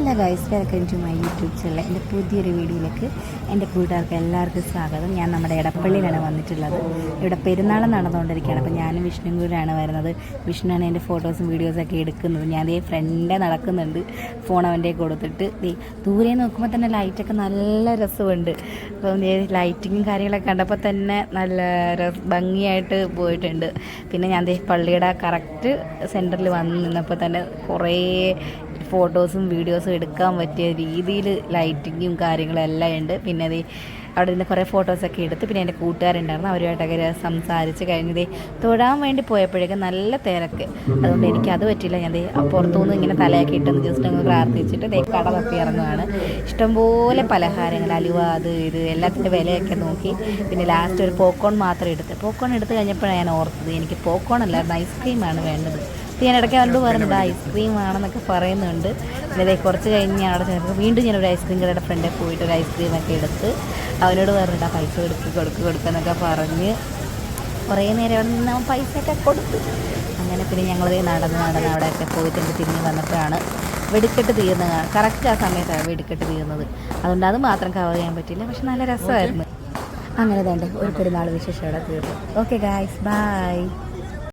Hello guys welcome to my YouTube channel എന്റെ പുതിയൊരു വീഡിയോയിലേക്ക് എന്റെ കൂട്ടുകാർക്ക് എല്ലാവർക്കും സ്വാഗതം. ഞാൻ നമ്മുടെ ഇടപ്പള്ളിയിലാണ് വന്നിട്ടുള്ളത്. ഇവിടെ പെരുന്നാൾ നടന്നുകൊണ്ടിരിക്കുകയാണ്. അപ്പോൾ ഞാനും വിഷ്ണു കൂടെയാണ് വരുന്നത്. വിഷ്ണുവാണ് എന്റെ ഫോട്ടോസും വീഡിയോസും ഒക്കെ എടുക്കുന്നത്. ഞാൻ ദേ ഫ്രണ്ടേ നടക്കുന്നുണ്ട്. ഫോൺ അവന്റെ കൊടുത്തിട്ട് ദൂരെ നോക്കുമ്പോൾ തന്നെ ലൈറ്റൊക്കെ നല്ല രസമുണ്ട്. അപ്പം ലൈറ്റിങ്ങും കാര്യങ്ങളൊക്കെ കണ്ടപ്പോൾ തന്നെ നല്ല ഭംഗിയായിട്ട് പോയിട്ടുണ്ട്. പിന്നെ ഞാൻ പള്ളിയുടെ കറക്റ്റ് സെന്ററിൽ വന്ന് നിന്നപ്പോൾ തന്നെ കുറേ ഫോട്ടോസും വീഡിയോസും എടുക്കാൻ പറ്റിയ രീതിയിൽ ലൈറ്റിങ്ങും കാര്യങ്ങളും എല്ലാം ഉണ്ട്. പിന്നെ അത് അവിടെ നിന്ന് കുറേ ഫോട്ടോസൊക്കെ എടുത്ത് പിന്നെ എന്റെ കൂട്ടുകാരുണ്ടായിരുന്നു. അവരുമായിട്ടൊക്കെ സംസാരിച്ച് കഴിഞ്ഞത് തൊഴാൻ വേണ്ടി പോയപ്പോഴേക്കും നല്ല തിരക്ക്. അതുകൊണ്ട് എനിക്ക് അത് പറ്റില്ല ഞാൻ ദേ പുറത്തുനിന്ന് ഇങ്ങനെ തലയൊക്കെ ഇട്ടെന്ന് ജസ്റ്റ് അങ്ങ് പ്രാർത്ഥിച്ചിട്ട് ദേ കട ഇറങ്ങുകയാണ് ഇഷ്ടംപോലെ പലഹാരങ്ങൾ അലുവ അത് ഇത് എല്ലാത്തിന്റെ വിലയൊക്കെ നോക്കി. പിന്നെ ലാസ്റ്റ് ഒരു പോക്കോൺ മാത്രം എടുത്ത്. പോക്കോൺ എടുത്ത് കഴിഞ്ഞപ്പോഴാണ് ഞാൻ ഓർത്തത്. എനിക്ക് പോക്കോൺ അല്ലായിരുന്നു ഐസ്ക്രീമാണ് വേണ്ടത്. ഞാൻ ഇടയ്ക്ക് അവരോട് പറഞ്ഞിട്ട് ഐസ്ക്രീം ആണെന്നൊക്കെ പറയുന്നുണ്ട്. പിന്നെ ഇതേ കുറച്ച് കഴിഞ്ഞ് ഞാൻ അവിടെ ചെന്നപ്പോൾ വീണ്ടും ഞാൻ ഒരു ഐസ്ക്രീം കടയുടെ ഫ്രണ്ടിൽ പോയിട്ട് ഒരു ഐസ്ക്രീം ഒക്കെ എടുത്ത് അവനോട് പറഞ്ഞിട്ട് ആ പൈസ കൊടുക്ക് കൊടുക്ക് കൊടുക്കുന്നൊക്കെ പറഞ്ഞ് കുറേ നേരം അവിടെ നിന്ന് അവൻ പൈസയൊക്കെ കൊടുത്തു. അങ്ങനെ പിന്നെ ഞങ്ങൾ നടന്ന് നടന്ന് അവിടെയൊക്കെ പോയിട്ട് തിരിഞ്ഞ് വന്നപ്പോഴാണ് വെടിക്കെട്ട് തീർന്നത് കറക്റ്റ് ആ സമയത്താണ് വെടിക്കെട്ട് തീർന്നത്. അതുകൊണ്ട് അത് മാത്രം കവർ ചെയ്യാൻ പറ്റില്ല പക്ഷെ നല്ല രസമായിരുന്നു. അങ്ങനെ തന്നെ ഒരു പെരുന്നാൾ വിശേഷം അവിടെ തീർന്നു. Okay guys bye